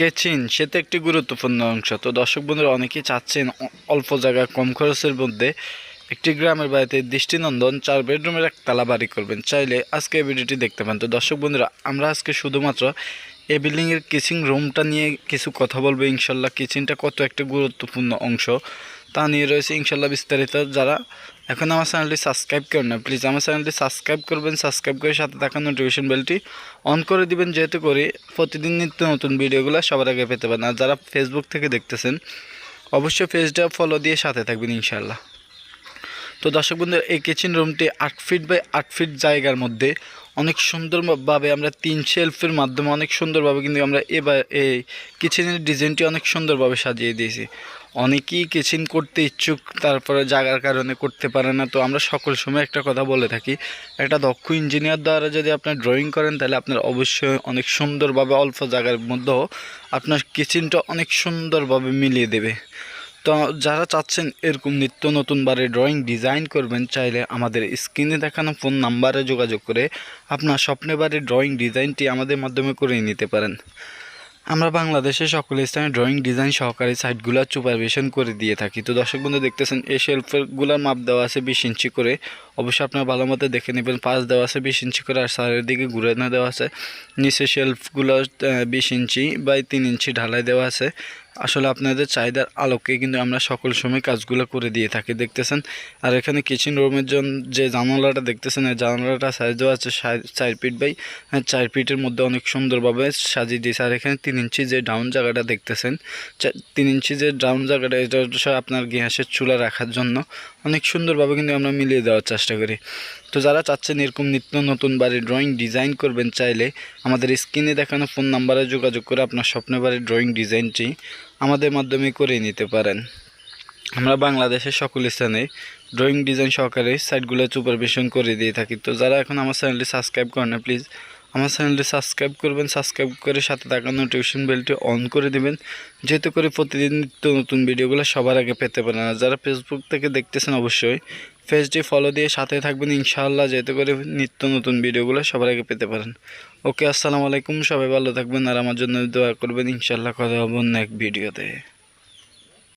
Casein সে তো একটি গুরুত্বপূর্ণ অংশ। তো দর্শক বন্ধুরা, অনেকেই চাচ্ছেন অল্প জায়গা, কম খরচের মধ্যে একটি গ্রামের বাড়িতে দৃষ্টিনন্দন, চার বেডরুমের এক তালা বাড়ি করবেন। চাইলে আজকে এই ভিডিওটি দেখতে পান। তো দর্শক বন্ধুরা, আমরা আজকে শুধুমাত্র এই বিল্ডিংয়ের কিচিং রুমটা নিয়ে কিছু কথা বলব। ইনশাল্লাহ কিচেনটা কত একটা গুরুত্বপূর্ণ অংশ। তা নিয়ে রয়েছে ইনশাল্লাহ বিস্তারিত যারা এখন আমার চ্যানেলটি সাবস্ক্রাইব করেন না প্লিজ আমার চ্যানেলটি সাবস্ক্রাইব করবেন, সাবস্ক্রাইব করে সাথে থাকা নোটিফিকেশন বেলটি অন করে দিবেন, যেহেতু করে প্রতিদিন নিত্য নতুন ভিডিওগুলো সবার আগে পেতে পারেন। আর যারা ফেসবুক থেকে দেখতেছেন, অবশ্যই পেজটা ফলো দিয়ে সাথে থাকবেন ইনশাল্লাহ। তো দর্শক বন্ধু, এই কিচেন রুমটি আট ফিট বাই আট ফিট জায়গার মধ্যে। অনেক সুন্দরভাবে আমরা তিন শেলফের মাধ্যমে অনেক সুন্দরভাবে কিন্তু আমরা এবার এই কিচেনের ডিজাইনটি অনেক সুন্দরভাবে সাজিয়ে দিয়েছি। অনেকেই কিচেন করতে ইচ্ছুক, তারপরে জায়গার কারণে করতে পারে না। তো আমরা সকল সময় একটা কথা বলে থাকি, একটা দক্ষ ইঞ্জিনিয়ার দ্বারা যদি আপনার ড্রয়িং করেন, তাহলে আপনার অবশ্যই অনেক সুন্দরভাবে অল্প জায়গার মধ্যেও আপনার কিচেনটা অনেক সুন্দরভাবে মিলিয়ে দেবে। তো যারা চাচ্ছেন এরকম নিত্য নতুন বারে ড্রয়িং ডিজাইন করবেন, চাইলে আমাদের স্ক্রিনে দেখানো ফোন নাম্বারে যোগাযোগ করে আপনার স্বপ্নে বারে ড্রয়িং ডিজাইনটি আমাদের মাধ্যমে করে নিতে পারেন। আমরা বাংলাদেশে সকল স্থানে ড্রয়িং ডিজাইন সহকারী সাইটগুলোর সুপারভিশন করে দিয়ে থাকি। তো দর্শক বন্ধু দেখতেছেন, এই শেলফগুলোর মাপ দেওয়া আছে বিশ ইঞ্চি করে। অবশ্যই আপনার ভালো মতো দেখে নেবেন পাঁচ দেওয়া আছে বিশ ইঞ্চি করে আর সারের দিকে ঘুরে না দেওয়া আছে। নিচে শেলফগুলো বিশ ইঞ্চি বাই তিন ইঞ্চি ঢালাই দেওয়া আছে। আসলে আপনাদের চাহিদার আলোকে কিন্তু আমরা সকল সময় কাজগুলো করে দিয়ে থাকি দেখতেছেন? আর এখানে কিচেন রুমের জন্য যে জানালাটা দেখতেছেন এই জানালাটা সাইজ দেওয়া আছে চার ফিট বাই হ্যাঁ, চার ফিটের মধ্যে অনেক সুন্দরভাবে সাজিয়ে দিয়েছে। আর এখানে তিন ইঞ্চি যে ডাউন জায়গাটা দেখতেছেন তিন ইঞ্চি যে ডাউন জায়গাটা এটা আপনার গ্যাসের চুলা রাখার জন্য অনেক সুন্দরভাবে কিন্তু আমরা মিলিয়ে দেওয়ার চেষ্টা করি। তো যারা চাচ্ছেন এরকম নিত্য নতুন বাড়ির ড্রয়িং ডিজাইন করবেন চাইলে আমাদের স্ক্রিনে দেখানো ফোন নাম্বারে যোগাযোগ করে আপনার স্বপ্নের বাড়ির ড্রয়িং ডিজাইনটি আমাদের মাধ্যমে করে নিতে পারেন। আমরা বাংলাদেশের সকল স্থানে ড্রয়িং ডিজাইন সহকারে সাইটগুলো সুপারভিশন করে দিয়ে থাকি। তো যারা এখন আমার চ্যানেলটি সাবস্ক্রাইব করেন না প্লিজ আমার চ্যানেলটি সাবস্ক্রাইব করবেন। সাবস্ক্রাইব করে সাথে থাকা নোটিফিকেশন বেলটি অন করে দেবেন। যেহেতু করে প্রতিদিন নিত্য নতুন ভিডিওগুলো সবার আগে পেতে পারেন। আর যারা ফেসবুক থেকে দেখতেছেন, অবশ্যই পেজটি ফলো দিয়ে সাথে থাকবেন, ইনশাআল্লাহ, যেতে করে নিত্য নতুন ভিডিওগুলো সবার আগে পেতে পারেন। ওকে, আসসালামু আলাইকুম, সবাই ভালো থাকবেন আর আমার জন্য দোয়া করবেন, ইনশাআল্লাহ, কথা হব এক ভিডিওতে।